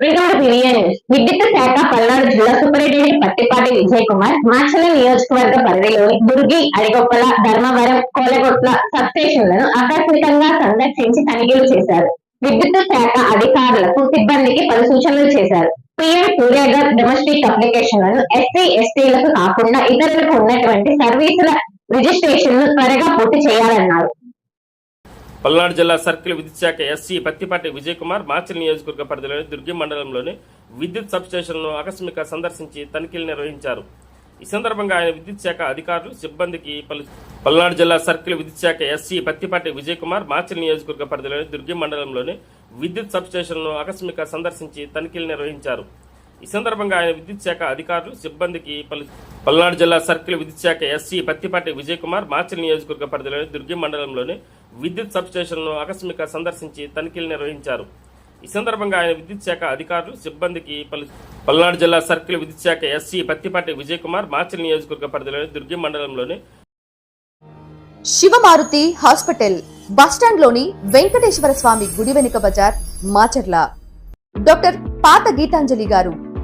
Welcome విద్యుత్ శాఖ పల్నాడు జిల్లా సూపరింటెండెంట్ పత్తిపాటి విజయ్ కుమార్ మాచల నియోజకవర్గ పరిధిలోని దుర్గి అడిగొప్పల ధర్మవరం కోలగొట్ల సబ్స్టేషన్లను ఆకస్మికంగా సందర్శించి తనిఖీలు చేశారు. విద్యుత్ శాఖ అధికారులకు సిబ్బందికి పలు సూచనలు చేశారు. పిఎం సూర్యాగర్ డొమెస్టిక్ అప్లికేషన్లను ఎస్సీ ఎస్టీలకు కాకుండా ఇతరులకు ఉన్నటువంటి సర్వీసుల రిజిస్ట్రేషన్ను త్వరగా పూర్తి చేయాలన్నారు. పల్నాడు జిల్లా సర్కిల్ విద్యుత్ శాఖ ఎస్సీ పత్తిపాటి విజయ్ కుమార్ మార్చిల్ నియోజకవర్గ పరిధిలోని దుర్గి మండలంలోని విద్యుత్ సబ్స్టేషన్ను ఆకస్మిక సందర్శించి తనిఖీలు నిర్వహించారు. ఈ సందర్భంగా ఆయన విద్యుత్ శాఖ అధికారులు సిబ్బందికి పలు పల్నాడు జిల్లా సర్కిల్ విద్యుత్ శాఖ ఎస్సీ పత్తిపాటి విజయ్ కుమార్ మార్చిల్ నియోజకవర్గ పరిధిలోని దుర్గి మండలంలోని విద్యుత్ సబ్స్టేషన్ను ఆకస్మిక సందర్శించి తనిఖీలు నిర్వహించారు. ఈ సందర్భంగా ఆయన విద్యుత్ శాఖ అధికారులు సిబ్బందికి పలు పల్నాడు జిల్లా సర్కిల్ విద్యుత్ శాఖ ఎస్సీ పత్తిపాటి విజయ్ కుమార్ మార్చిల్ నియోజకవర్గ పరిధిలోని దుర్గి మండలంలోని విద్యుత్ సబ్స్టేషన్ను ఆకస్మిక సందర్శించి తనిఖీలు నిర్వహించారు. ఈ సందర్భంగా ఆయన విద్యుత్ శాఖ అధికారులు సిబ్బందికి పలు పల్నాడు జిల్లా సర్కిల్ విద్యుత్ శాఖ ఎస్సీ పత్తిపాటి విజయ్ కుమార్ మార్చిల్ నియోజకవర్గ పరిధిలోని దుర్గి మండలంలోని శివమారుతి హాస్పిటల్ బస్టాండ్లోని వెంకటేశ్వర స్వామి గుడి వెనుక బజార్ మాచర్ల. డాక్టర్ పాత గీతాంజలి గారు